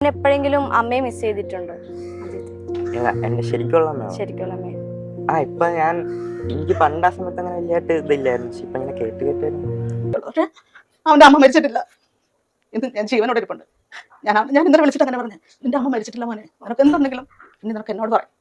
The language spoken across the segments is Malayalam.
എപ്പോഴെങ്കിലും അമ്മയെ മിസ് ചെയ്തിട്ടുണ്ടോ? എന്റെ ശരിക്കുള്ള അമ്മയാണോ? ശരിക്കും അമ്മയെ. ആ ഇപ്പൊ ഞാൻ എനിക്ക് പണ്ട് ആ സമയത്ത് അങ്ങനെ വലിയായിട്ട് ഇതില്ലായിരുന്നു. പക്ഷെ ഇപ്പൊ ഇങ്ങനെ കേട്ട് കേട്ട് വരുന്നു. അവന്റെ അമ്മ മരിച്ചിട്ടില്ല. ഇത് ഞാൻ ജീവനോടെ ഇരിപ്പുണ്ട്. ഞാൻ ഞാൻ ഇന്നലെ വിളിച്ചിട്ട് അങ്ങനെ പറഞ്ഞു. നിന്റെ അമ്മ മരിച്ചിട്ടില്ല മോനെ. നിനക്ക് എന്തുണ്ടെങ്കിലും? ഇനി നിനക്ക് എന്നോട് പറയും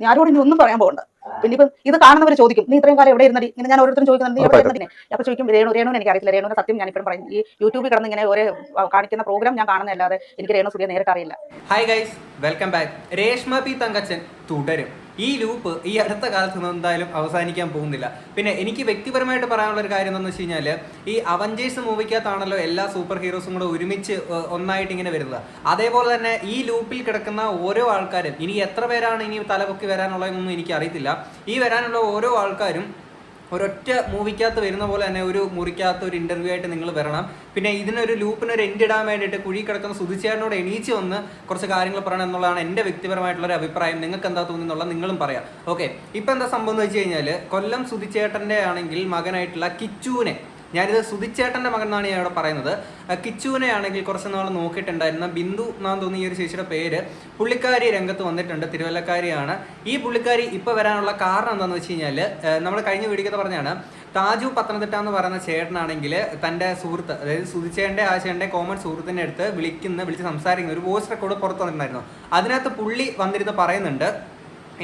നീ ആരോടും ഇനി ഒന്നും പറയാൻ പോകണ്ട. പിന്നെ ഇപ്പം ഇത് കാണുന്നവർ ചോദിക്കും നീ ഇത്രയും കാലം എവിടെ ഇരുന്നടി? ഇങ്ങനെ ഞാൻ ഓരോരുത്തരും ചോദിക്കുന്നത് നീ എവിടെ ഇരുന്നതിനെ അപ്പൊ ചോദിക്കും രേണു രേണു എനിക്ക് അറിയില്ല രേണുവിനെ സത്യം ഞാൻ ഇപ്പോഴും പറയും. ഈ യൂട്യൂബിൽ കിടന്ന് ഇങ്ങനെ ഓരോ ആ, കാണിക്കുന്ന പ്രോഗ്രാം ഞാൻ കാണുന്നതല്ലാതെ എനിക്ക് രേണു സൂര്യ നേരിട്ട് അറിയില്ല hi guys welcome back Reshma P Thankachan തുടരും. ഈ ലൂപ്പ് ഈ അടുത്ത കാലത്ത് എന്തായാലും അവസാനിക്കാൻ പോകുന്നില്ല. പിന്നെ എനിക്ക് വ്യക്തിപരമായിട്ട് പറയാനുള്ള ഒരു കാര്യം എന്താണെന്ന് വെച്ച് കഴിഞ്ഞാൽ ഈ അവഞ്ചേഴ്സ് മൂവിക്കകത്താണല്ലോ എല്ലാ സൂപ്പർ ഹീറോസും കൂടെ ഒരുമിച്ച് ഒന്നായിട്ട് ഇങ്ങനെ വരുന്നത്. അതേപോലെ തന്നെ ഈ ലൂപ്പിൽ കിടക്കുന്ന ഓരോ ആൾക്കാരും ഇനി എത്ര പേരാണ് ഇനി തലപൊക്കി വരാനുള്ളതെന്നൊന്നും എനിക്ക് അറിയത്തില്ല ഈ വരാനുള്ള ഓരോ ആൾക്കാരും ഒരൊറ്റ മൂവിക്കകത്ത് വരുന്ന പോലെ തന്നെ ഒരു മുറിക്കകത്ത് ഒരു ഇന്റർവ്യൂ ആയിട്ട് നിങ്ങൾ വരണം. പിന്നെ ഇതിനൊരു ലൂപ്പിനൊരു എൻഡ് ഇടാൻ വേണ്ടിയിട്ട് കുഴി കിടക്കുന്ന സുധിച്ചേട്ടനോട് എണീച്ച് വന്ന് കുറച്ച് കാര്യങ്ങൾ പറയണം എന്നുള്ളതാണ് എന്റെ വ്യക്തിപരമായിട്ടുള്ള ഒരു അഭിപ്രായം. നിങ്ങൾക്ക് എന്താ തോന്നുന്നുള്ള നിങ്ങളും പറയാം. ഓക്കെ ഇപ്പം എന്താ സംഭവം എന്ന് വെച്ച് കഴിഞ്ഞാൽ കൊല്ലം സുധിച്ചേട്ടന്റെ ആണെങ്കിൽ മകനായിട്ടുള്ള കിച്ചുവിനെ ഞാനിത് സുധിച്ചേട്ടന്റെ മകൻ എന്നാണ് ഞാൻ ഇവിടെ പറയുന്നത്. കിച്ചുവിനെ ആണെങ്കിൽ കുറച്ച് നാൾ നോക്കിയിട്ടുണ്ടായിരുന്ന ബിന്ദു എന്നാണ് തോന്നി ഈ ഒരു ചേച്ചിയുടെ പേര്. പുള്ളിക്കാരി രംഗത്ത് വന്നിട്ടുണ്ട് തിരുവല്ലക്കാരിയാണ്. ഈ പുള്ളിക്കാരി ഇപ്പോൾ വരാനുള്ള കാരണം എന്താണെന്ന് വെച്ച് കഴിഞ്ഞാൽ നമ്മൾ കഴിഞ്ഞ വീഡിയോക്കത്ത് പറഞ്ഞാണ് താജു പത്തനംതിട്ട എന്ന് പറയുന്ന ചേട്ടനാണെങ്കിൽ തന്റെ സുഹൃത്ത് അതായത് സുധിച്ചേന്റെ ആശേന്റെ കോമൺ സുഹൃത്തിന്റെ അടുത്ത് വിളിക്കുന്ന വിളിച്ച് സംസാരിക്കുന്ന ഒരു വോയിസ് റെക്കോർഡ് പുറത്തു വന്നിട്ടുണ്ടായിരുന്നു. അതിനകത്ത് പുള്ളി വന്നിരുന്ന് പറയുന്നുണ്ട്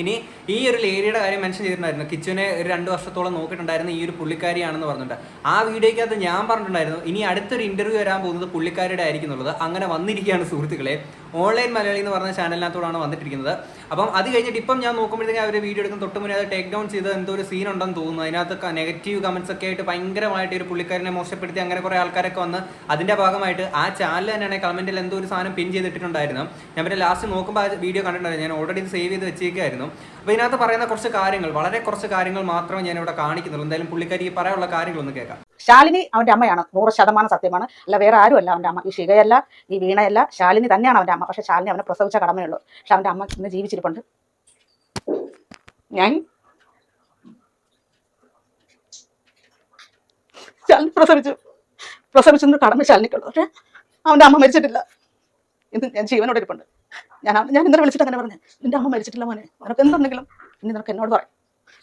ഇനി ഈ ഒരു ലേഡിയുടെ കാര്യം മെൻഷൻ ചെയ്തിട്ടുണ്ടായിരുന്നു. കിച്ചുവിനെ ഒരു രണ്ട് വർഷത്തോളം നോക്കിയിട്ടുണ്ടായിരുന്നു ഈ ഒരു പുള്ളിക്കാരിയാണെന്ന് പറഞ്ഞിട്ടുണ്ട് ആ വീഡിയോയ്ക്കകത്ത് ഞാൻ പറഞ്ഞിട്ടുണ്ടായിരുന്നു ഇനി അടുത്തൊരു ഇന്റർവ്യൂ വരാൻ പോകുന്നത് പുള്ളിക്കാരിയുടെ ആയിരിക്കുന്നുള്ളത് അങ്ങനെ വന്നിരിക്കുകയാണ് സുഹൃത്തുക്കളെ. ഓൺലൈൻ മലയാളി എന്ന് പറഞ്ഞ ചാനലിനകത്തോടാണ് വന്നിട്ടിരിക്കുന്നത്. അപ്പം അത് കഴിഞ്ഞിട്ട് ഇപ്പം ഞാൻ നോക്കുമ്പോഴത്തേക്കും അവർ വീഡിയോ എടുക്കുന്ന തൊട്ട് മുന്നേ അത് ടേക്ക് ഡൗൺ ചെയ്ത് എന്തോ ഒരു സീൻ ഉണ്ടെന്ന് തോന്നുന്നു. അതിനകത്ത് നെഗറ്റീവ് കമൻസ് ഒക്കെ ആയിട്ട് ഭയങ്കരമായിട്ട് ഒരു പുള്ളിക്കാരനെ മോശപ്പെടുത്തി അങ്ങനെ കുറേ ആൾക്കാരൊക്കെ വന്ന് അതിന്റെ ഭാഗമായിട്ട് ആ ചാനൽ തന്നെയാണ് കമന്റിൽ എന്തോ ഒരു സാധനം പിൻ ചെയ്തിട്ടുണ്ടായിരുന്നു ഞാൻ പിന്നെ ലാസ്റ്റ് നോക്കുമ്പോൾ ആ വീഡിയോ കണ്ടിട്ടുണ്ടായിരുന്നു. ഞാൻ ഓൾറെഡി സേവ് ചെയ്ത് വെച്ചേക്കായിരുന്നു അപ്പോൾ ഇതിനകത്ത് പറയുന്ന കുറച്ച് കാര്യങ്ങൾ വളരെ കുറച്ച് കാര്യങ്ങൾ മാത്രമേ ഞാൻ ഇവിടെ കാണിക്കുന്നുള്ളൂ. എന്തായാലും പുള്ളിക്കാരി പറയാനുള്ള കാര്യങ്ങളൊന്ന് കേൾക്കാം. ശാലിനി അവന്റെ അമ്മയാണ്. നൂറ് ശതമാനം സത്യമാണ്. അല്ല വേറെ ആരുമല്ല അവന്റെ അമ്മ. ഈ ശിഖയല്ല ഈ വീണയല്ല ശാലിനി തന്നെയാണ് അവന്റെ അമ്മ. പക്ഷെ ശാലിനി അവനെ പ്രസവിച്ച കടമയുള്ളൂ പക്ഷെ അവന്റെ അമ്മ ഇന്ന് ജീവിച്ചിരിപ്പുണ്ട്. ഞാൻ ശാലിനി പ്രസവിച്ചു. പ്രസവിച്ചെന്ന് കടമ ശാലിനിക്കുള്ളൂ. പക്ഷെ അവന്റെ അമ്മ മരിച്ചിട്ടില്ല. ഇന്ന് ഞാൻ ജീവനോടെ ഇരിപ്പുണ്ട്. ഞാൻ ഞാൻ ഇന്നലെ വിളിച്ചിട്ട് അങ്ങനെ പറഞ്ഞു നിന്റെ അമ്മ മരിച്ചിട്ടില്ല മോനെ നിനക്ക് എന്തുണ്ടെങ്കിലും ഇനി നിനക്ക് എന്നോട് പറയും.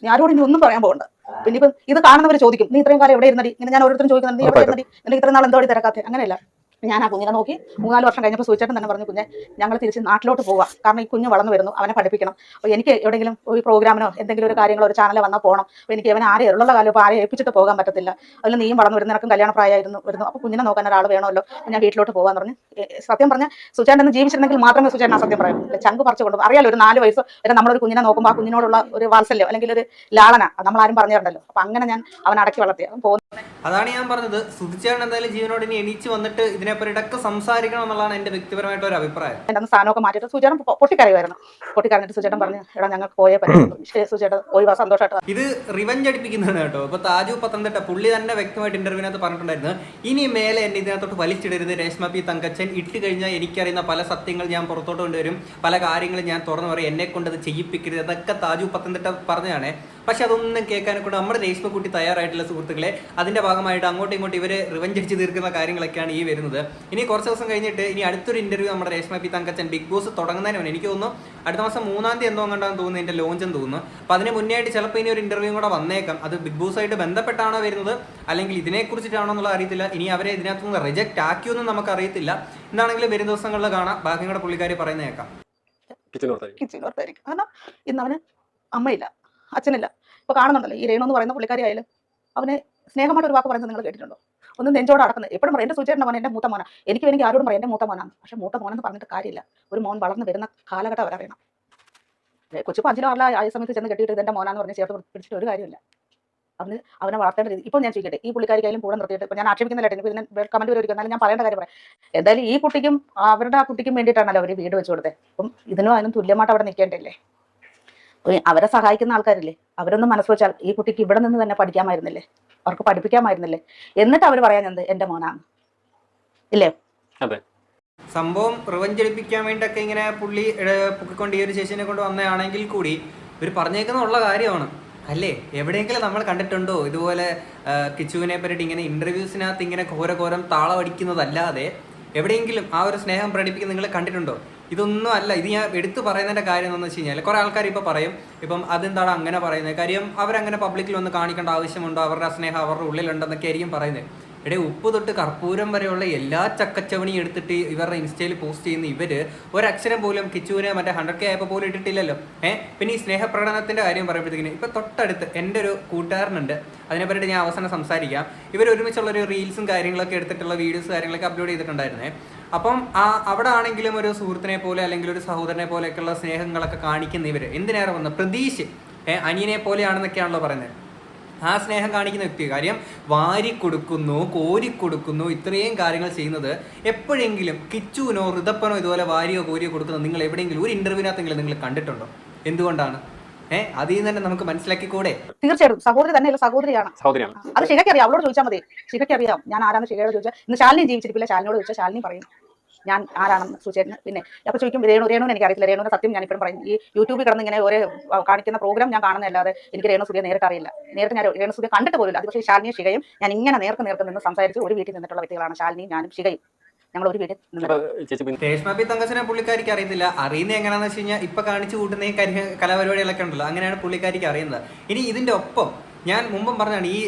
നീ ആരോട് ഇനി ഒന്നും പറയാൻ പോകണ്ട. പിന്നെ ഇപ്പൊ ഇത് കാണുന്നവർ ചോദിക്കും നീ ഇത്രയും കാലം എവിടെ ഇരുന്നടി? ഇങ്ങനെ ഞാൻ ഓരോരുത്തരും ചോദിക്കുന്നുണ്ട് നീ എവിടെ ഇരുന്നടി? നിനക്ക് ഇത്ര നാൾ എന്തോ തിരക്കാത്ത അങ്ങനെയല്ല. ഞാൻ ആ കുഞ്ഞിനെ നോക്കി മൂന്നാൽ വർഷം കഴിഞ്ഞപ്പോൾ സൂചിച്ചേട്ടൻ തന്നെ പറഞ്ഞു കുഞ്ഞെ ഞങ്ങൾ തിരിച്ച് നാട്ടിലോട്ട് പോവാം. കാരണം ഈ കുഞ്ഞ് വളർന്നു വരുന്നു അവനെ പഠിപ്പിക്കണം. അപ്പോൾ എനിക്ക് എവിടെയെങ്കിലും ഒരു പ്രോഗ്രാമിനോ എന്തെങ്കിലും ഒരു കാര്യങ്ങളോ ഒരു ചാനലോ വന്നാൽ പോകണം അപ്പോൾ എനിക്ക് അവനെ ആരെ ഉള്ള കാലം ഇപ്പോൾ ആരെ ഏൽപ്പിച്ചിട്ട് പോകാൻ പറ്റത്തില്ല. അതിൽ നീയും വളർന്നു വരുന്ന നിനക്കും കല്യാണ വരുന്നു. അപ്പോൾ കുഞ്ഞിനെ നോക്കാൻ ഒരാൾ വേണമല്ലോ. ഞാൻ വീട്ടിലോട്ട് പോകാൻ പറഞ്ഞു. സത്യം പറഞ്ഞാൽ സുചേട്ടൻ ജീവിച്ചിരുന്നെങ്കിൽ മാത്രമേ സുചേട്ടൻ സത്യം പറയൂ ചങ്ക് പറിച്ചു കൊണ്ടു അറിയാലോ ഒരു നാല് വയസ്സ് വരെ നമ്മളൊരു കുഞ്ഞിനെ നോക്കുമ്പോൾ ആ കുഞ്ഞിനോടുള്ള ഒരു വാത്സല്യം അല്ലെങ്കിൽ ഒരു ലാളന നമ്മൾ ആരും പറഞ്ഞിട്ടുണ്ടല്ലോ. അപ്പോൾ അങ്ങനെ ഞാൻ അവൻ അടക്കി വളർത്തി. അവൻ അതാണ് ഞാൻ പറഞ്ഞത്. സുധിച്ചേട്ടൻ എന്തായാലും ജീവനോട് ഇനി എണീച്ച് വന്നിട്ട് ഇതിനെപ്പറ്റി ഇടയ്ക്ക് സംസാരിക്കണം എന്നുള്ളതാണ് എന്റെ വ്യക്തിപരമായിട്ട് ഒരു അഭിപ്രായം. എന്റെ സ്ഥാനമൊക്കെ മാറ്റിയിട്ട് സുചേട്ടൻ പൊട്ടിക്കറിയുമായിരുന്നു പൊട്ടിക്കരയുമായിരുന്നു പൊട്ടിക്കരഞ്ഞിട്ട് സുചേട്ടൻ പറഞ്ഞു എടാ ഞങ്ങൾ പോയേ പറ്റും. സുചേട്ടൻ പോയി സന്തോഷമായിട്ട് ഇത് റിവഞ്ച് അടിപ്പിക്കുന്നതാണ് കേട്ടോ. ഇപ്പൊ താജു പത്തനംതിട്ട പുള്ളി തന്നെ വ്യക്തമായിട്ട് ഇന്റർവ്യൂനകത്ത് പറഞ്ഞിട്ടുണ്ടായിരുന്നു. ഇനി മേലെ എന്നെ ഇതിനകത്തോട്ട് വലിച്ചിടരുത്. രേഷ്മ പി തങ്കച്ചൻ ഇട്ട് കഴിഞ്ഞാൽ എനിക്കറിയുന്ന പല സത്യങ്ങൾ ഞാൻ പുറത്തോട്ട് കൊണ്ടുവരും. പല കാര്യങ്ങളും ഞാൻ തുറന്നു പറയും. എന്നെ കൊണ്ട് അത് ചെയ്യിപ്പിക്കരുത് അതൊക്കെ താജു പത്തനംതിട്ട പറഞ്ഞതാണ്. പക്ഷെ അതൊന്നും കേൾക്കാനെ കൊണ്ട് നമ്മുടെ രേഷ്മ കുട്ടി തയ്യാറായിട്ടുള്ള സുഹൃത്തുക്കളെ. അതിന്റെ ഭാഗമായിട്ട് അങ്ങോട്ടും ഇങ്ങോട്ടും ഇവർ റിവഞ്ച് അടിച്ച് തീർക്കുന്ന കാര്യങ്ങളൊക്കെയാണ് ഈ വരുന്നത്. ഇനി കുറച്ച് ദിവസം കഴിഞ്ഞിട്ട് ഇനി അടുത്തൊരു ഇന്റർവ്യൂ നമ്മുടെ Reshma P Thankachan Bigg Boss തുടങ്ങുന്നതിന് മുന്നേ എനിക്ക് തോന്നുന്നു അടുത്ത മാസം മൂന്നാം തീയതി എന്തോ കണ്ടാന്ന് തോന്നുന്നു എന്റെ ലോഞ്ച് എന്ന് തോന്നുന്നു. അപ്പൊ അതിന് മുന്നേ ആയിട്ട് ചിലപ്പോൾ ഇനി ഒരു ഇന്റർവ്യൂ കൂടെ വന്നേക്കാം. അത് ബിഗ് ബോസ് ആയിട്ട് ബന്ധപ്പെട്ടാണോ വരുന്നത്? അല്ലെങ്കിൽ ഇതിനെ കുറിച്ചിട്ടാണോ എന്നുള്ള അറിയത്തില്ല. ഇനി അവരെ ഇതിനകത്തുനിന്ന് റിജക്ട് ആക്കിയൊന്നും നമുക്ക് അറിയത്തില്ല എന്താണെങ്കിലും വരും ദിവസങ്ങളിൽ കാണാം. ബാക്കി കൂടെ പുള്ളിക്കാരി പറയുന്ന കേൾക്കാം കിച്ചനോട്ടായിരിക്കും കിച്ചിനോർത്തായിരിക്കും. കാരണം ഇന്ന് അവന് അമ്മയില്ല. അച്ഛനില്ല. ഇപ്പൊ കാണുന്നുണ്ടല്ലോ ഈ രേണു എന്ന് പറയുന്ന പുള്ളിക്കാരി ആയാലും അവന് സ്നേഹമായിട്ട് ഒരു വാക്ക് പറയുന്നത് നിങ്ങൾ കേട്ടിട്ടുണ്ടോ? ഒന്ന് നെഞ്ചോട് അടക്കുന്നത്. എപ്പോഴും പറയും എന്റെ സുചേട്ടന്റെ മോൻ എന്റെ മൂത്ത മോനാ. എനിക്ക് എനിക്ക് ആരോടും പറയാം എന്റെ മൂത്ത മോനാണ് പക്ഷെ മൂത്ത മോനെന്ന് പറഞ്ഞിട്ട് കാര്യമില്ല. ഒരു മോൻ വളർന്നു വരുന്ന കാലഘട്ടം അവരറിയണം ഏ, കൊച്ചിപ്പോ അഞ്ചിലോ ആറിലോ ആയ സമയത്ത് ചെന്ന് കെട്ടിയിട്ട് ഇതെന്റെ മോനാന്ന് പറഞ്ഞ് ചേർത്ത് പിടിച്ചിട്ട് ഒരു കാര്യമില്ല. അവന് അവനെ വളർത്തേണ്ട രീതി. ഇപ്പൊ ഞാൻ ചോദിക്കട്ടെ ഈ പുള്ളിക്കാരിക്കായാലും കൂടെ നിർത്തിയിട്ട് ഞാൻ ആക്ഷേപിക്കുന്നില്ല എനിക്ക് ഇതിന് കമന്റ് വരെ എന്നാലും ഞാൻ പറയേണ്ട കാര്യം പറയാം. എന്തായാലും ഈ കുട്ടിക്കും അവരുടെ ആ കുട്ടിക്കും വേണ്ടിയിട്ടാണല്ലോ അവർ വീട് വെച്ച് കൊടുത്തത്. അപ്പം ഇതിനും അതിനും തുല്യമായിട്ട് അവിടെ നിൽക്കേണ്ടല്ലേ അവരെ സഹായിക്കുന്ന ആൾക്കാരില്ലേ? അവരൊന്നും മനസ്സ് വെച്ചാൽ ഈ കുട്ടിക്ക് ഇവിടെ നിന്ന് തന്നെ പഠിക്കാമായിരുന്നില്ലേ? അവർക്ക് പഠിപ്പിക്കാമായിരുന്നില്ലേ? എന്നിട്ട് അവർ പറയാൻ എന്ത്? എന്റെ മോനാണ്. ഇല്ലേ? അതെ. സംഭവം പ്രപഞ്ചടിപ്പിക്കാൻ വേണ്ടിയൊക്കെ ഇങ്ങനെ പുള്ളി പൊക്കിക്കൊണ്ട് ഈ ഒരു ശേഷിനെ കൊണ്ട് വന്നതാണെങ്കിൽ കൂടി ഇവർ പറഞ്ഞേക്കുന്ന ഉള്ള കാര്യമാണ്. അല്ലേ? എവിടെയെങ്കിലും നമ്മൾ കണ്ടിട്ടുണ്ടോ? ഇതുപോലെ കിച്ചുവിനെ പറ്റിയിട്ട് ഇങ്ങനെ ഇന്റർവ്യൂസിനകത്ത് ഇങ്ങനെ ഘോരഘോരം താളമടിക്കുന്നതല്ലാതെ എവിടെയെങ്കിലും ആ ഒരു സ്നേഹം പ്രകടിപ്പിക്കുന്ന നിങ്ങൾ കണ്ടിട്ടുണ്ടോ? ഇതൊന്നും അല്ല. ഇത് ഞാൻ എടുത്തു പറയുന്നതിന്റെ കാര്യം എന്താണെന്ന് വെച്ച് കഴിഞ്ഞാൽ കുറെ ആൾക്കാർ ഇപ്പോൾ പറയും ഇപ്പം അതെന്താണ് അങ്ങനെ പറയുന്നത് കാര്യം അവരങ്ങനെ പബ്ലിക്കിൽ ഒന്ന് കാണിക്കേണ്ട ആവശ്യമുണ്ടോ? അവരുടെ സ്നേഹം അവരുടെ ഉള്ളിലുണ്ടെന്നൊക്കെ ആയിരിക്കും പറയുന്നത് ഇവിടെ ഉപ്പ് തൊട്ട് കർപ്പൂരം വരെയുള്ള എല്ലാ ചക്കച്ചവണിയും എടുത്തിട്ട് ഇവരുടെ ഇൻസ്റ്റയിൽ പോസ്റ്റ് ചെയ്യുന്ന ഇവർ ഒരക്ഷരം പോലും കിച്ചൂരെ മറ്റേ ഹൺഡ്രഡ് കെ ആയപ്പോൾ പോലും ഇട്ടിട്ടില്ലല്ലോ. ഏഹ് പിന്നെ ഈ സ്നേഹപ്രകടനത്തിന്റെ കാര്യം പറയുമ്പോഴത്തേക്കിന് ഇപ്പൊ തൊട്ടടുത്ത് എന്റെ ഒരു കൂട്ടുകാരനുണ്ട്. അതിനെപ്പറ്റി ഞാൻ അവസാനം സംസാരിക്കാം. ഇവർ ഒരുമിച്ചുള്ള ഒരു റീൽസും കാര്യങ്ങളൊക്കെ എടുത്തിട്ടുള്ള വീഡിയോസ് കാര്യങ്ങളൊക്കെ അപ്ലോഡ് ചെയ്തിട്ടുണ്ടായിരുന്നേ. അപ്പം ആ അവിടെ ആണെങ്കിലും ഒരു സുഹൃത്തിനെ പോലെ അല്ലെങ്കിൽ ഒരു സഹോദരനെ പോലെയൊക്കെയുള്ള സ്നേഹങ്ങളൊക്കെ കാണിക്കുന്ന ഇവർ എന്തിനേറെ വന്ന്? പ്രതീക്ഷ ഏഹ് അനിയനെ പോലെയാണെന്നൊക്കെയാണല്ലോ പറയുന്നത്. ആ സ്നേഹം കാണിക്കുന്ന വ്യക്തി കാര്യം വാരി കൊടുക്കുന്നു കോരി കൊടുക്കുന്നു ഇത്രയും കാര്യങ്ങൾ ചെയ്യുന്നത് എപ്പോഴെങ്കിലും കിച്ചുവിനോ ഋതപ്പനോ ഇതുപോലെ വാരിയോ കോരിയോ കൊടുക്കുന്നത് നിങ്ങൾ എവിടെയെങ്കിലും ഒരു ഇന്റർവ്യൂവിനകത്തെങ്കിലും നിങ്ങൾ കണ്ടിട്ടുണ്ടോ? എന്തുകൊണ്ടാണ്? ഏഹ് അതിൽ നിന്ന് തന്നെ നമുക്ക് മനസ്സിലാക്കിക്കൂടെ? തീർച്ചയായിട്ടും. സഹോദരി തന്നെയല്ല സഹോദരിയാണ്. സഹോദരിയാണ്. അത് ശിഖയ്ക്ക് അറിയാം. അവളോട് ചോദിച്ചാൽ മതി. ശിഖയ്ക്ക് അറിയാം. ഞാൻ ആരാണ് ശിഖയോട് ചോദിച്ചാൽ ഇന്ന് ശാലിനി ജീവിച്ചിരിക്കില്ല ശാലിനോട് ചോദിച്ചാൽ ശാലിനി പറയും. ഞാൻ ആരാണെന്ന് സുചേട്ടന് പിന്നെ അപ്പൊ ചോദിക്കും രേണു രേണു എനിക്ക് അറിയില്ല രേണുവിന് സത്യം ഞാൻ ഇപ്പോഴും പറയും. ഈ യൂട്യൂബിൽ കിടന്ന് ഇങ്ങനെ ഓരോ കാണിക്കുന്ന പ്രോഗ്രാം ഞാൻ കാണുന്നതല്ലാതെ എനിക്ക് രേണു സൂര്യ നേരിട്ട് അറിയില്ല. നേരിട്ട് ഞാൻ രേണു സൂര്യ കണ്ടിട്ട് പോലും അത് പക്ഷേ ശാലിനിയും ശികയും ഞാൻ ഇങ്ങനെ നേർക്ക് നേർക്ക് നിന്ന് സംസാരിച്ച് ഒരു വീട്ടിൽ നിന്നിട്ടുള്ള വ്യക്തികളാണ് ശാലിനിയും ഞാനും ശികയും ഞങ്ങൾ ഒരു പുള്ളിക്കാരിക്ക് അറിയത്തില്ല. അറിയുന്ന എങ്ങനെയാണെന്ന് വെച്ച് കഴിഞ്ഞാൽ ഇപ്പൊ കാണിച്ചു കൂട്ടുന്ന കലാപരിപാടികളൊക്കെ ഉണ്ടല്ലോ. അങ്ങനെയാണ് പുള്ളിക്കാരിക്ക് അറിയുന്നത്. ഇനി ഇതിന്റെ ഒപ്പം ഞാൻ മുമ്പും പറഞ്ഞാണ് ഈ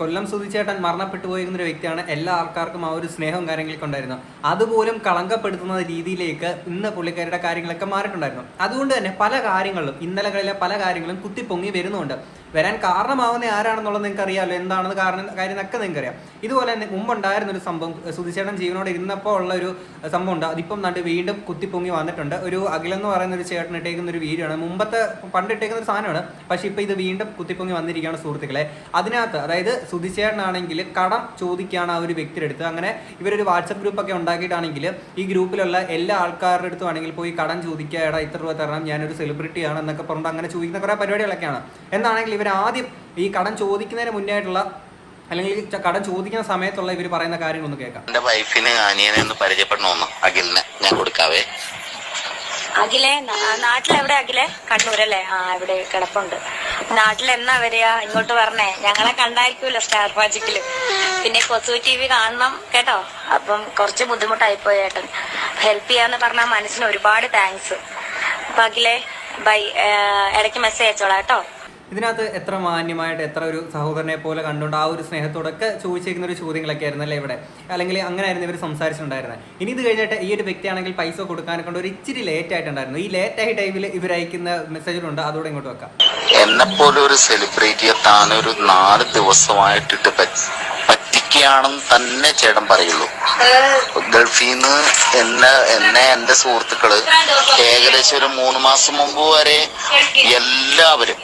കൊല്ലം സുധിച്ചേട്ടൻ മരണപ്പെട്ടു പോയിരുന്ന ഒരു വ്യക്തിയാണ് എല്ലാ ആൾക്കാർക്കും ആ ഒരു സ്നേഹവും കാര്യങ്ങളൊക്കെ ഉണ്ടായിരുന്നു അതുപോലും കളങ്കപ്പെടുത്തുന്ന രീതിയിലേക്ക് ഇന്ന് പുള്ളിക്കാരുടെ കാര്യങ്ങളൊക്കെ മാറിയിട്ടുണ്ടായിരുന്നു. അതുകൊണ്ട് തന്നെ പല കാര്യങ്ങളിലും ഇന്നലകളിലെ പല കാര്യങ്ങളും കുത്തിപ്പൊങ്ങി വരുന്നുണ്ട്. വരാൻ കാരണമാവുന്ന ആരാണെന്നുള്ളത് നിങ്ങൾക്ക് അറിയാമല്ലോ എന്താണെന്ന് കാരണം കാര്യം ഒക്കെ നിങ്ങൾക്ക് അറിയാം ഇതുപോലെ തന്നെ മുമ്പുണ്ടായിരുന്ന ഒരു സംഭവം സുധിച്ചേട്ടൻ ജീവനോട് ഇരുന്നപ്പോൾ ഉള്ള ഒരു സംഭവം ഉണ്ട്. അതിപ്പം നട്ട് വീണ്ടും കുത്തിപ്പൊങ്ങി വന്നിട്ടുണ്ട്. ഒരു അഖിലെന്ന് പറയുന്ന ഒരു ചേട്ടൻ ഇട്ടേക്കുന്ന ഒരു വീഡിയോ ആണ് മുമ്പത്തെ പണ്ട് ഇട്ടേക്കുന്ന ഒരു സാധനമാണ്. പക്ഷേ ഇപ്പം ഇത് വീണ്ടും കുത്തിപ്പൊങ്ങി വന്നിരിക്കുകയാണ് സുഹൃത്തുക്കളെ. അതിനകത്ത് അതായത് സുധിച്ചേട്ടനാണെങ്കിൽ കടം ചോദിക്കുകയാണ് ആ ഒരു വ്യക്തിയുടെ അടുത്ത്. അങ്ങനെ ഇവരൊരു വാട്സപ്പ് ഗ്രൂപ്പ് ഒക്കെ ഉണ്ടാക്കിയിട്ടാണെങ്കിൽ ഈ ഗ്രൂപ്പിലുള്ള എല്ലാ ആൾക്കാരുടെ അടുത്തും ആണെങ്കിൽ പോയി കടം ചോദിക്കുക എടാ ഇത്ര രൂപ തരണം. ഞാനൊരു സെലിബ്രിറ്റിയാണ് എന്നൊക്കെ പറഞ്ഞിട്ട് അങ്ങനെ ചോദിക്കുന്ന കുറേ പരിപാടികളൊക്കെയാണ്. എന്നാണെങ്കിൽ ഇവർ ആദ്യം ഈ കടം ചോദിക്കുന്നതിന് മുന്നേയായിട്ടുള്ള അല്ലെങ്കിൽ കടം ചോദിക്കുന്ന സമയത്തുള്ള ഇവർ പറയുന്ന കാര്യങ്ങളൊന്ന് കേൾക്കാം. എന്റെ വൈഫിന് അനിയനെ ഒന്ന് പരിചയപ്പെടണമെന്ന് അഖിലിന് ഞാൻ കൊടുക്കാവേ. അഖിലെ നാട്ടിലെവിടെ അഖിലെ? കണ്ണൂരല്ലേ? ആ ഇവിടെ കിടപ്പുണ്ട്. നാട്ടിൽ എന്നാ വരിക? ഇങ്ങോട്ട് വരണേ. ഞങ്ങളെ കണ്ടായിരിക്കൂല സ്റ്റാർ മാജിക്കിൽ പിന്നെ കൊസു ടി വി കാണണം കേട്ടോ? അപ്പം കുറച്ച് ബുദ്ധിമുട്ടായി പോയി ഏട്ടൻ. ഹെൽപ്പ് ചെയ്യാന്ന് പറഞ്ഞ മനസ്സിന് ഒരുപാട് താങ്ക്സ് അപ്പൊ അഖിലെ ബൈ ഇടയ്ക്ക് മെസ്സേജ് അയച്ചോളാം കേട്ടോ? ഇതിനകത്ത് എത്ര മാന്യമായിട്ട് എത്ര ഒരു സഹോദരനെ പോലെ കണ്ടുകൊണ്ട് ആ ഒരു സ്നേഹത്തോടൊക്കെ ചോദിച്ചേക്കുന്ന ഒരു ചോദ്യങ്ങളൊക്കെ ആയിരുന്നു അല്ലേ ഇവിടെ? അല്ലെങ്കിൽ അങ്ങനെ ആയിരുന്നു ഇവർ സംസാരിച്ചിട്ടുണ്ടായിരുന്നത് ഇനി ഇത് കഴിഞ്ഞിട്ട് ഈ ഒരു വ്യക്തിയാണെങ്കിൽ പൈസ കൊടുക്കാനെ കൊണ്ട് ഒരു ഇച്ചിരി ലേറ്റ് ആയിട്ടുണ്ടായിരുന്നു. ഈ ലേറ്റ് ആയ ടൈമിൽ ഇവർ അയക്കുന്ന മെസ്സേജുകളുണ്ട് അതോടെ ഇങ്ങോട്ട് വെക്കാം. എന്നെ പോലെ ഒരു സെലിബ്രിറ്റിയെ താനൊരു നാല് ദിവസമായിട്ടിട്ട് പറ്റി- പറ്റിക്കുകയാണെന്ന് തന്നെ ചേട്ടൻ പറയുള്ളൂ. ഗൾഫിൽ നിന്ന് എന്നെ എന്നെ എന്റെ സുഹൃത്തുക്കൾ ഏകദേശം ഒരു മൂന്ന് മാസം മുമ്പ് വരെ എല്ലാവരും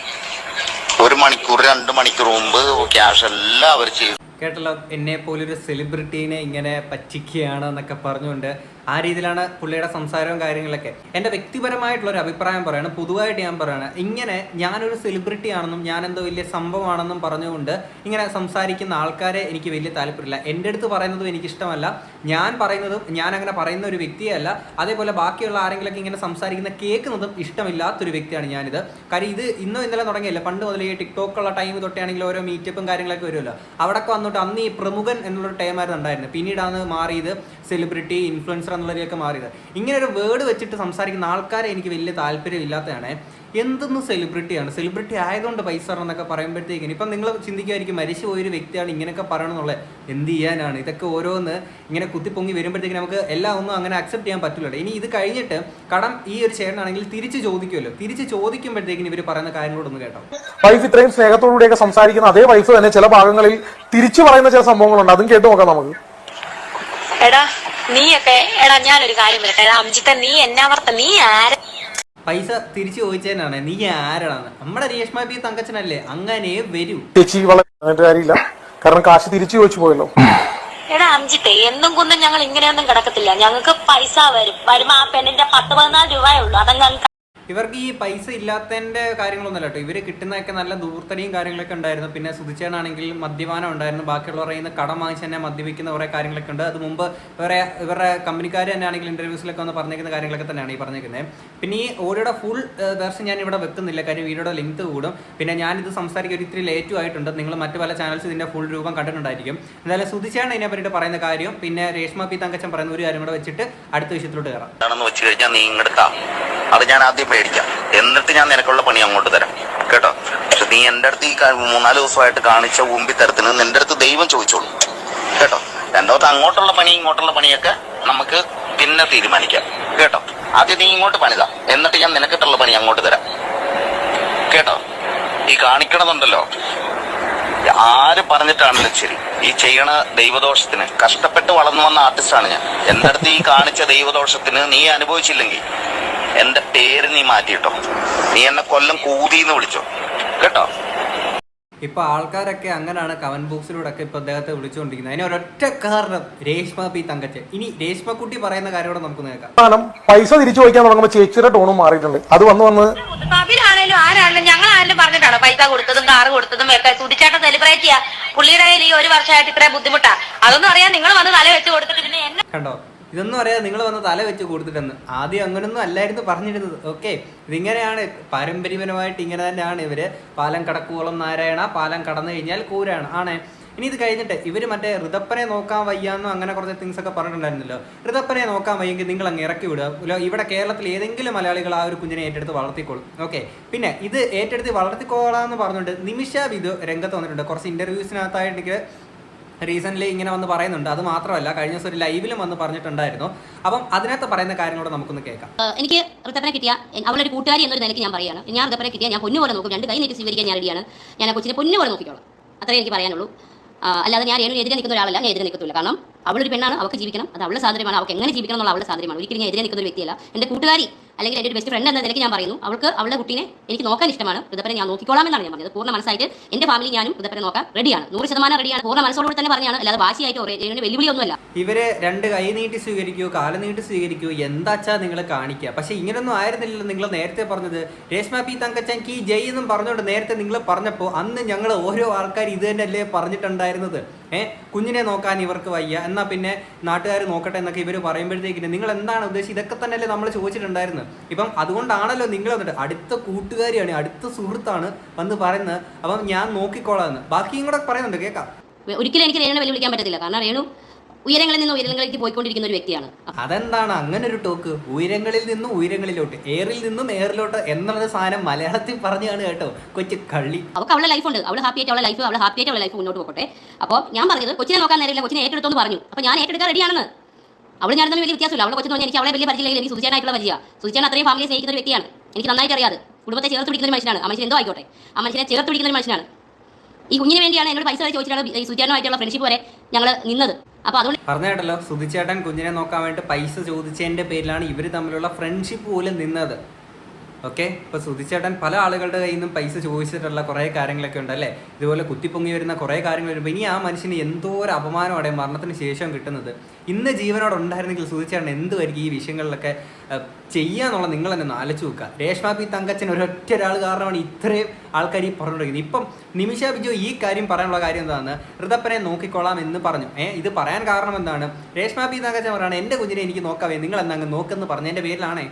ഒരു മണിക്കൂർ രണ്ട് മണിക്കൂർ മുമ്പ് ക്യാഷ് എല്ലാം അവർ ചെയ്തു. കേട്ടല്ലോ എന്നെ പോലൊരു സെലിബ്രിറ്റീനെ ഇങ്ങനെ പറ്റിക്കുകയാണ് എന്നൊക്കെ പറഞ്ഞുകൊണ്ട് ആ രീതിയിലാണ് പുള്ളിയുടെ സംസാരവും കാര്യങ്ങളൊക്കെ. എന്റെ വ്യക്തിപരമായിട്ടുള്ള ഒരു അഭിപ്രായം പറയാണ് പൊതുവായിട്ട് ഞാൻ പറയാണ് ഇങ്ങനെ ഞാനൊരു സെലിബ്രിറ്റി ആണെന്നും ഞാൻ എന്തോ വലിയ സംഭവമാണെന്നും പറഞ്ഞുകൊണ്ട് ഇങ്ങനെ സംസാരിക്കുന്ന ആൾക്കാരെ എനിക്ക് വലിയ താല്പര്യമില്ല. എന്റെ അടുത്ത് പറയുന്നതും എനിക്കിഷ്ടമല്ല. ഞാൻ പറയുന്നതും ഞാൻ അങ്ങനെ പറയുന്ന ഒരു വ്യക്തിയല്ല. അതേപോലെ ബാക്കിയുള്ള ആരെങ്കിലൊക്കെ ഇങ്ങനെ സംസാരിക്കുന്ന കേൾക്കുന്നതും ഇഷ്ടമില്ലാത്തൊരു വ്യക്തിയാണ് ഞാനിത്. കാര്യം ഇത് ഇന്നോ ഇന്നലെ തുടങ്ങിയില്ല. പണ്ട് മുതൽ ഈ ടിക്ടോക്കുള്ള ടൈം തൊട്ടാണെങ്കിൽ ഓരോ മീറ്റപ്പും കാര്യങ്ങളൊക്കെ വരുമല്ലോ. അവിടെയൊക്കെ വന്നിട്ട് അന്ന് ഈ പ്രമുഖൻ എന്നുള്ള ടൈമായിരുന്നു ഉണ്ടായിരുന്നത്. പിന്നീടാണ് മാറിയത് സെലിബ്രിറ്റി ഇൻഫ്ലുവൻസർ എന്നുള്ളതിലേക്ക് മാറിയത്. ഇങ്ങനെ ഒരു വേർഡ് വെച്ചിട്ട് സംസാരിക്കുന്ന ആൾക്കാരെ എനിക്ക് വലിയ താല്പര്യമില്ലാത്തതാണ്. എന്തെന്ന് സെലിബ്രിറ്റിയാണ് സെലിബ്രിറ്റി ആയതുകൊണ്ട് പൈസ എന്നൊക്കെ പറയുമ്പോഴത്തേക്കിന് ഇപ്പം നിങ്ങൾ ചിന്തിക്കുമായിരിക്കും മരിച്ചു പോയൊരു വ്യക്തിയാണ് ഇങ്ങനെയൊക്കെ പറയണമെന്നുള്ളത്. എന്ത് ചെയ്യാനാണ്? ഇതൊക്കെ ഓരോന്ന് ഇങ്ങനെ കുത്തിപ്പൊങ്ങി വരുമ്പോഴത്തേക്കും നമുക്ക് എല്ലാം ഒന്നും അങ്ങനെ അക്സെപ്റ്റ് ചെയ്യാൻ പറ്റില്ലല്ലോ. ഇനി ഇത് കഴിഞ്ഞിട്ട് കടം ഈ ഒരു ചേട്ടനാണെങ്കിൽ തിരിച്ച് ചോദിക്കുമല്ലോ. തിരിച്ച് ചോദിക്കുമ്പോഴത്തേക്കിന് ഇവർ പറയുന്ന കാര്യങ്ങളോടൊന്ന് കേട്ടോ. വൈഫ് ഇത്രയും സ്നേഹത്തോടുകൂടിയൊക്കെ സംസാരിക്കുന്ന അതേ വൈഫ് തന്നെ ചില ഭാഗങ്ങളിൽ തിരിച്ചു പറയുന്ന ചില സംഭവങ്ങളുണ്ട്. അതും കേട്ടു നോക്കാം നമുക്ക്. എടാ നീയൊക്കെ എടാ ഞാനൊരു കാര്യം പറയട്ടെ. അംജിത്ത നീ എന്നാവർത്ത നീ ആര? പൈസ തിരിച്ചു ചോദിച്ചതിനാണ്. നീ ആരാണ് നമ്മുടെ രേഷ്മ ബി തങ്കച്ചനല്ലേ? അങ്ങനെ വരൂ. ചേച്ചി വളരെ പറഞ്ഞിട്ട് കാര്യമില്ല. കാരണം കാശ് തിരിച്ചു ചോദിച്ചു പോയല്ലോ. എടാ അംജിത്തെ എന്നും കൊന്നും ഞങ്ങൾ ഇങ്ങനെയൊന്നും കിടക്കത്തില്ല. ഞങ്ങൾക്ക് പൈസ വരും. വരുമ്പോ ആ പെണ്ണിന്റെ പത്ത് പതിനാല് രൂപയേ ഉള്ളൂ. അതങ്ങ് ഇവർക്ക് ഈ പൈസ ഇല്ലാത്തതിന്റെ കാര്യങ്ങളൊന്നുമല്ല കേട്ടോ. ഇവർ കിട്ടുന്നതൊക്കെ നല്ല ദൂർത്തടിയും കാര്യങ്ങളൊക്കെ ഉണ്ടായിരുന്നു. പിന്നെ സുധിച്ചേനാണെങ്കിൽ മദ്യപാനം ഉണ്ടായിരുന്നു. ബാക്കിയുള്ളവർ ഇന്ന് കടം വാങ്ങിച്ച് തന്നെ മദ്യപിക്കുന്ന കുറേ കാര്യങ്ങളൊക്കെ ഉണ്ട്. അത് മുമ്പ് ഇവരെ ഇവരുടെ കമ്പനിക്കാർ തന്നെ ആണെങ്കിൽ ഇന്റർവ്യൂസിലൊക്കെ വന്ന് പറഞ്ഞിരിക്കുന്ന കാര്യങ്ങളൊക്കെ തന്നെയാണ് ഈ പറഞ്ഞിരിക്കുന്നത് പിന്നെ ഈ ഓഡിയോയുടെ ഫുൾ ദർശനം ഞാൻ ഇവിടെ വെക്കുന്നില്ല. കാര്യം വീഡിയോയുടെ ലെങ്ത് കൂടും. പിന്നെ ഞാനിത് സംസാരിക്കാൻ ഒരു ഇത്തിരി ലേറ്റും ആയിട്ടുണ്ട്. നിങ്ങൾ മറ്റു പല ചാനൽസ് ഇതിന്റെ ഫുൾ രൂപം കണ്ടിട്ടുണ്ടായിരിക്കും. എന്തായാലും സുധിച്ചാണ് ഇതിനെ പറ്റിയിട്ട് പറയുന്ന കാര്യം പിന്നെ രേഷ്മ പി തങ്കച്ചൻ പറയുന്ന ഒരു കാര്യം കൂടെ വെച്ചിട്ട് അടുത്ത വിഷയത്തിലോട്ട് കയറാം. വെച്ച് കഴിഞ്ഞാൽ നീ അത് ഞാൻ ആദ്യം പേടിക്കാം. എന്നിട്ട് ഞാൻ നിനക്കുള്ള പണി അങ്ങോട്ട് തരാം. കേട്ടോ? പക്ഷെ നീ എന്റെ അടുത്ത് ഈ മൂന്നാൽ ദിവസമായിട്ട് കാണിച്ച ഊമ്പി തരത്തിന് നിന്റെ അടുത്ത് ദൈവം ചോദിച്ചോളൂ. കേട്ടോ? രണ്ടാമത്തെ അങ്ങോട്ടുള്ള പണി ഇങ്ങോട്ടുള്ള പണിയൊക്കെ നമുക്ക് പിന്നെ തീരുമാനിക്കാം. കേട്ടോ? ആദ്യം നീ ഇങ്ങോട്ട് പണിതാ. എന്നിട്ട് ഞാൻ നിനക്കിട്ടുള്ള പണി അങ്ങോട്ട് തരാം. കേട്ടോ? ഈ കാണിക്കണതുണ്ടല്ലോ. ആര് പറഞ്ഞിട്ടാണെങ്കിലും ശരി. ഈ ചെയ്യണ ദൈവദോഷത്തിന് കഷ്ടപ്പെട്ട് വളർന്നു വന്ന ആർട്ടിസ്റ്റാണ് ഞാൻ. എന്റെ അടുത്ത് ഈ കാണിച്ച ദൈവദോഷത്തിന് നീ അനുഭവിച്ചില്ലെങ്കിൽ എന്റെ പേര് നീ മാറ്റിട്ടോ നീ എന്നെ കൊല്ലം കൂതിന്ന് വിളിച്ചോ. കേട്ടോ? ഇപ്പൊ ആൾക്കാരൊക്കെ അങ്ങനെയാണ് കമന്റ് ബോക്സിലൂടെ ഒക്കെ ഇപ്പൊ അദ്ദേഹത്തെ വിളിച്ചുകൊണ്ടിരിക്കുന്നത് അതിന് ഒരൊറ്റ കാരണം രേഷ്മ പി തങ്കച്ചൻ. ഇനി രേഷ്മ കുട്ടി പറയുന്ന കാര്യം കൂടെ നമുക്ക് നേക്കാം പൈസ തിരിച്ചു വയ്ക്കാൻ തുടങ്ങുമ്പോൾ ചേച്ചിയുടെ ടോണും മാറിയിട്ടുണ്ട്. അത് വന്ന് വന്ന് അവരാണേലും ആരാണേലും ഞങ്ങൾ ആരെങ്കിലും പറഞ്ഞിട്ടാണോ പൈസ കൊടുത്തതും കാറ് കൊടുത്തതും ഒക്കെ സുധിച്ചേട്ടൻ സെലിബ്രേറ്റ് ചെയ്യാ? പുള്ളിയുടെ കയ്യിൽ ഈ ഒരു വർഷമായിട്ട് ഇത്രയും ബുദ്ധിമുട്ടാ? അതൊന്നും അറിയാൻ നിങ്ങൾ വന്ന് തല വെച്ച് കൊടുത്തിട്ട് പിന്നെ എന്നെ കണ്ടോ? ഇതൊന്നും അറിയാതെ നിങ്ങൾ വന്ന് തല വെച്ച് കൊടുത്തിട്ടെന്ന് ആദ്യം അങ്ങനൊന്നും അല്ലായിരുന്നു പറഞ്ഞിരുന്നത്. ഓക്കെ ഇതിങ്ങനെയാണ് പാരമ്പര്യപരമായിട്ട് ഇങ്ങനെ തന്നെയാണ് ഇവർ പാലം കടക്കുവോളം നാരായണ പാലം കടന്നു കഴിഞ്ഞാൽ കൂരാണ്. ആണ്. ഇനി ഇത് കഴിഞ്ഞിട്ട് ഇവർ മറ്റേ ഋതപ്പനെ നോക്കാൻ വയ്യാന്നോ അങ്ങനെ കുറച്ച് തിങ്സ് ഒക്കെ പറഞ്ഞിട്ടുണ്ടായിരുന്നല്ലോ. ഋതപ്പനെ നോക്കാൻ വയ്യെങ്കിൽ നിങ്ങൾ അങ്ങ് ഇറക്കി വിടുക. ഇവിടെ കേരളത്തിൽ ഏതെങ്കിലും മലയാളികൾ ആ ഒരു കുഞ്ഞിനെ ഏറ്റെടുത്ത് വളർത്തിക്കോളും. ഓക്കെ പിന്നെ ഇത് ഏറ്റെടുത്ത് വളർത്തിക്കോളാം എന്ന് പറഞ്ഞുകൊണ്ട് നിമിഷ വിധു രംഗത്ത് വന്നിട്ടുണ്ട്. കുറച്ച് ഇന്റർവ്യൂസിനകത്തായിട്ട് റീസെന്റ് ഇങ്ങനെ വന്ന് പറയുന്നുണ്ട്. അത് മാത്രമല്ല കഴിഞ്ഞ ദിവസം ഒരു ലൈവിലും വന്ന് പറഞ്ഞിട്ടുണ്ടായിരുന്നു. അപ്പം അതിനകത്ത് പറയുന്ന കാര്യങ്ങളോട് നമുക്കൊന്ന് കേൾക്കാം. എനിക്ക് ഋതപ്പനെ കിട്ടിയ അവളൊരു കൂട്ടുകാരി എന്നൊരു നിലയ്ക്ക് ഞാൻ പറയുകയാണ്. ഞാൻ ഋതപ്പനെ കിട്ടിയ ഞാൻ പൊന്നു പോലെ നോക്കും. രണ്ട് കൈ നീട്ടി സ്വീകരിക്കാൻ ഞാൻ റെഡിയാണ് ഞാൻ ആ കൊച്ചിനെ പൊന്നു പോലെ നോക്കിക്കോളാം. അത്രേ എനിക്ക് പറയാനുള്ളൂ. അല്ലാതെ ഞാൻ ഏനും എതിരെ നിൽക്കുന്ന ഒരാളല്ല. ഞാൻ എതിരെ നിൽക്കത്തില്ല കാരണം അവളൊരു പെണ്ണാണ്. അവൾക്ക് ജീവിക്കണം. അത് അവളുടെ സ്വാതന്ത്ര്യമാണ് അവൾക്ക് എങ്ങനെ ജീവിക്കണം എന്നുള്ള അവളുടെ സ്വാതന്ത്ര്യമാണ് ഒരിക്കലും ഞാൻ എതിരെ നിൽക്കുന്ന ഒരു വ്യക്തിയല്ല. എന്റെ കൂട്ടുകാരി അല്ലെങ്കിൽ എന്റെ ഒരു ബെസ്റ്റ് ഫ്രണ്ട് എന്ന നിലയ്ക്ക് ഞാൻ പറയുന്നു. അവൾക്ക് അവളുടെ കുട്ടീനെ എനിക്ക് നോക്കാൻ ഇഷ്ടമാണ്. ഋതപ്പനെ ഞാൻ നോക്കിക്കോളാം എന്നാണ് ഞാൻ പറഞ്ഞത്. പൂർണ മനസ്സായിട്ട് എന്റെ ഫാമിലി ഞാനും ഋതപ്പനെ നോക്കാൻ റെഡിയാണ് നൂറ് ശതമാനം റെഡിയാണ് പൂർണ മനസ്സോടുകൂടി തന്നെ പറഞ്ഞാണ്. അല്ലാതെ വാശിയായിട്ടോ വെല്ലുവിളിയൊന്നുമല്ല. ഇവരെ രണ്ട് കൈ നീട്ടി സ്വീകരിക്കൂ കാല നീട്ടി സ്വീകരിക്കൂ എന്താച്ചാ നിങ്ങൾ കാണിക്കുക പക്ഷെ ഇങ്ങനൊന്നും ആയിരുന്നില്ലല്ലോ നിങ്ങൾ നേരത്തെ പറഞ്ഞത്. രേഷ്മ പി തങ്കച്ചൻ കി ജയ് എന്നും പറഞ്ഞോണ്ട് നേരത്തെ നിങ്ങൾ പറഞ്ഞപ്പോൾ അന്ന് ഞങ്ങൾ ഓരോ ആൾക്കാർ ഇത് തന്നെയല്ലേ പറഞ്ഞിട്ടുണ്ടായിരുന്നത്. ഏ? കുഞ്ഞിനെ നോക്കാൻ ഇവർക്ക് വയ്യ. എന്നാ പിന്നെ നാട്ടുകാർ നോക്കട്ടെ എന്നൊക്കെ ഇവർ പറയുമ്പോഴത്തേക്കിന് നിങ്ങൾ എന്താണ് ഉദ്ദേശിച്ചത്? ഇതൊക്കെ തന്നെയല്ലേ നമ്മൾ ചോദിച്ചിട്ടുണ്ടായിരുന്നത്. ഇപ്പം അതുകൊണ്ടാണല്ലോ നിങ്ങൾ വന്നിട്ട് അടുത്ത കൂട്ടുകാരിയാണ് അടുത്ത സുഹൃത്താണ് വന്ന് പറയുന്നത്. അപ്പം ഞാൻ നോക്കിക്കോളാന്ന്. ബാക്കിയും കൂടെ പറയുന്നുണ്ട് കേൾക്കാം ഒരിക്കലും എനിക്ക് രേണുവിനെ വെല്ലുവിളിക്കാൻ പറ്റത്തില്ല. കാരണം രേണു ഉയരങ്ങളിൽ നിന്ന് ഉയരങ്ങളിലേക്ക് പോയിക്കൊണ്ടിരിക്കുന്ന ഒരു വ്യക്തിയാണ്. അതെന്താണ്? അങ്ങനെ ഒരു ടോക്ക്. ഉയരങ്ങളിൽ നിന്നും ഉയരങ്ങളിലോട്ട് എയറിൽ നിന്നും എയറിലോട്ട് എന്നുള്ള സാധനം മലയാളത്തിൽ പറഞ്ഞാണ് കേട്ടോ. കൊച്ചു കള്ളി. അവൾക്ക് അവളെ ലൈഫ് ഉണ്ട്. അവൾ ഹാപ്പി ആയിട്ട് അവളെ ലൈഫ് അവൾ ഹാപ്പി ആയിട്ട് അവളെ ലൈഫ് മുന്നോട്ട് പോകട്ടെ അപ്പോൾ ഞാൻ പറഞ്ഞത് കൊച്ചിനെ നോക്കാൻ നേരില്ല കൊച്ചിനെ ഏറ്റെടുത്തോന്ന് പറഞ്ഞു. അപ്പോൾ ഞാൻ ഏറ്റെടുക്കാൻ റെഡിയാണെന്ന് അവൾ ഞാൻ വലിയ വ്യത്യാസമില്ല. അവളെ കൊച്ചു എനിക്ക് അവളെ വലിയ പരിചയമില്ല എനിക്ക് സുചേനായിട്ടുള്ള പരിചയ സുചേന അത്രയും ഫാമിലിയെ സ്നേഹിക്കുന്ന ഒരു വ്യക്തിയാണ്. എനിക്ക് നന്നായിട്ട് അറിയാതെ കുടുംബത്തെ ചേർത്ത് പിടിക്കുന്ന ഒരു മനുഷ്യനാണ്. ആ മനുഷ്യൻ എന്തോ ആയിക്കോട്ടെ. ആ മനുഷ്യനെ ചേർത്ത് പിടിക്കുന്ന ഒരു മനുഷ്യനാണ്. ഈ കുഞ്ഞിന് വേണ്ടിയാണ് എന്നോട് പൈസ ചോദിച്ചിട്ടാണ് സുചേനുമായിട്ടുള്ള ഫ്രണ്ട്ഷിപ്പ് വരെ ഞങ്ങൾ നിന്നത്. അപ്പോൾ അതുകൊണ്ട് പറഞ്ഞ കേട്ടല്ലോ സുധിച്ചേട്ടൻ കുഞ്ഞിനെ നോക്കാൻ വേണ്ടി പൈസ ചോദിച്ചതിന്റെ പേരിലാണ് ഇവർ തമ്മിലുള്ള ഫ്രണ്ട്ഷിപ്പ് പോലും നിന്നത്. ഓക്കെ? ഇപ്പൊ സുധിച്ചേട്ടൻ പല ആളുകളുടെ കയ്യിൽ നിന്നും പൈസ ചോദിച്ചിട്ടുള്ള കുറേ കാര്യങ്ങളൊക്കെ ഉണ്ട് അല്ലേ ഇതുപോലെ കുത്തിപ്പൊങ്ങി വരുന്ന കുറേ കാര്യങ്ങൾ വരുമ്പോൾ ഇനി ആ മനുഷ്യന് എന്തോ ഒരു അപമാനമാണ് മരണത്തിന് ശേഷം കിട്ടുന്നത്. ഇന്ന് ജീവനോട് ഉണ്ടായിരുന്നെങ്കിൽ സുധിച്ചേട്ടൻ എന്തുമായിരിക്കും ഈ വിഷയങ്ങളിലൊക്കെ ചെയ്യാന്നുള്ള നിങ്ങൾ തന്നെ ആലോചിച്ച് നോക്കുക. രേഷ്മ പി തങ്കച്ചൻ ഒരൊറ്റ ഒരാൾ കാരണമാണ് ഇത്രയും ആൾക്കാർ ഈ പറഞ്ഞുകൊണ്ടിരിക്കുന്നത്. ഇപ്പം നിമിഷ ബിജു ഈ കാര്യം പറയാനുള്ള കാര്യം എന്താണ്? ഋതപ്പനെ നോക്കിക്കൊള്ളാം എന്ന് പറഞ്ഞു. ഏഹ് ഇത് പറയാൻ കാരണം എന്താണ്? രേഷ്മ പി തങ്കച്ചൻ പറയാണ് എന്റെ കുഞ്ഞിനെ എനിക്ക് നോക്കാവേ നിങ്ങൾ എന്താ അങ്ങ് പറഞ്ഞു. എന്റെ പേരിലാണേ.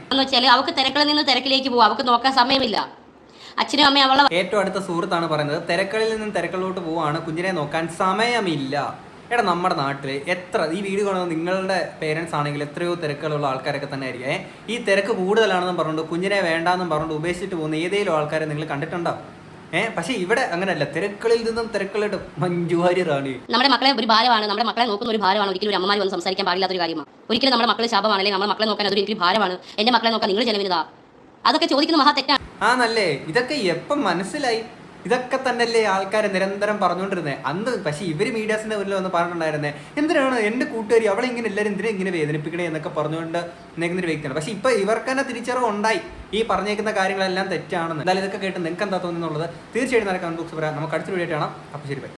അവൾക്ക് തിരക്കളിൽ നിന്ന് തിരക്കിലേക്ക് പോകും അവൾക്ക് നോക്കാൻ സമയമില്ല. അച്ഛനും അമ്മയും അവളെ ഏറ്റവും അടുത്ത സുഹൃത്താണ് പറയുന്നത് തിരക്കളിൽ നിന്നും തിരക്കളിലോട്ട് പോവാണ് കുഞ്ഞിനെ നോക്കാൻ സമയമില്ല. എടാ നമ്മുടെ നാട്ടിൽ എത്ര ഈ വീഡിയോ കാണുന്ന നിങ്ങളുടെ പേരൻസ് ആണെങ്കിൽ എത്രയോ തിരക്കുകളുള്ള ആൾക്കാരൊക്കെ തന്നെ ആയിരിക്കും. ഈ തിരക്ക് കൂടുതലാണെന്നും പറഞ്ഞുകൊണ്ട് കുഞ്ഞിനെ വേണ്ടാന്നും പറഞ്ഞുകൊണ്ട് ഉപേക്ഷിച്ചിട്ട് പോകുന്ന ഏതെങ്കിലും ആൾക്കാരെ നിങ്ങൾ കണ്ടിട്ടുണ്ടോ? ഏഹ് പക്ഷെ ഇവിടെ അങ്ങനെയല്ല തിരക്കളിൽ നിന്നും തിരക്കളിട്ട് മഞ്ജുവാരി റാണി നമ്മുടെ മക്കളെ ഒരു ഭാരമാണ് നമ്മുടെ മക്കളെ നോക്കുന്ന ഒരു ഭാരമാണ്. ഒരിക്കലും ഒരു അമ്മമാർ വന്ന് സംസാരിക്കാൻ പാടില്ലാത്ത ഒരു കാര്യമാണ്. ഒരിക്കലും നമ്മുടെ മക്കളെ ശാപമാണ് അല്ലെങ്കിൽ നമ്മുടെ മക്കളെ നോക്കാൻ അതൊരു ഭാരമാണ്. എന്റെ മക്കളെ നോക്കാൻ നിങ്ങൾ ചെലവിനതാ അതൊക്കെ ചോദിക്കുന്ന മഹാ തെറ്റാണ് ആ നല്ലേ. ഇതൊക്കെ എപ്പം മനസ്സിലായി? ഇതൊക്കെ തന്നെയല്ലേ ആൾക്കാരെ നിരന്തരം പറഞ്ഞുകൊണ്ടിരുന്നത് അന്ന് പക്ഷെ ഇവർ മീഡിയാസിന്റെ മുന്നിൽ വന്ന് പറഞ്ഞിട്ടുണ്ടായിരുന്നേ. എന്തിനാണ് എന്റെ കൂട്ടുകാരി അവളെ ഇങ്ങനെ എല്ലാവരും എന്തിനാ ഇങ്ങനെ വേദനിപ്പിക്കണേ എന്നൊക്കെ പറഞ്ഞുകൊണ്ട് ഒരു വ്യക്തിയാണ്. പക്ഷെ ഇപ്പൊ ഇവർക്ക് തന്നെ തിരിച്ചറിവ് ഉണ്ടായി. ഈ പറഞ്ഞേക്കുന്ന കാര്യങ്ങളെല്ലാം തെറ്റാണെന്ന്. എന്തായാലും ഇതൊക്കെ കേട്ട് നിങ്ങൾക്ക് എന്താ തോന്നുന്നുള്ളത് തീർച്ചയായിട്ടും നടക്കാൻ ബുക്സ് പറയാം. നമുക്ക് അടുത്തൊരു വീഡിയോ കാണാം. അപ്പോൾ ശരി ബൈ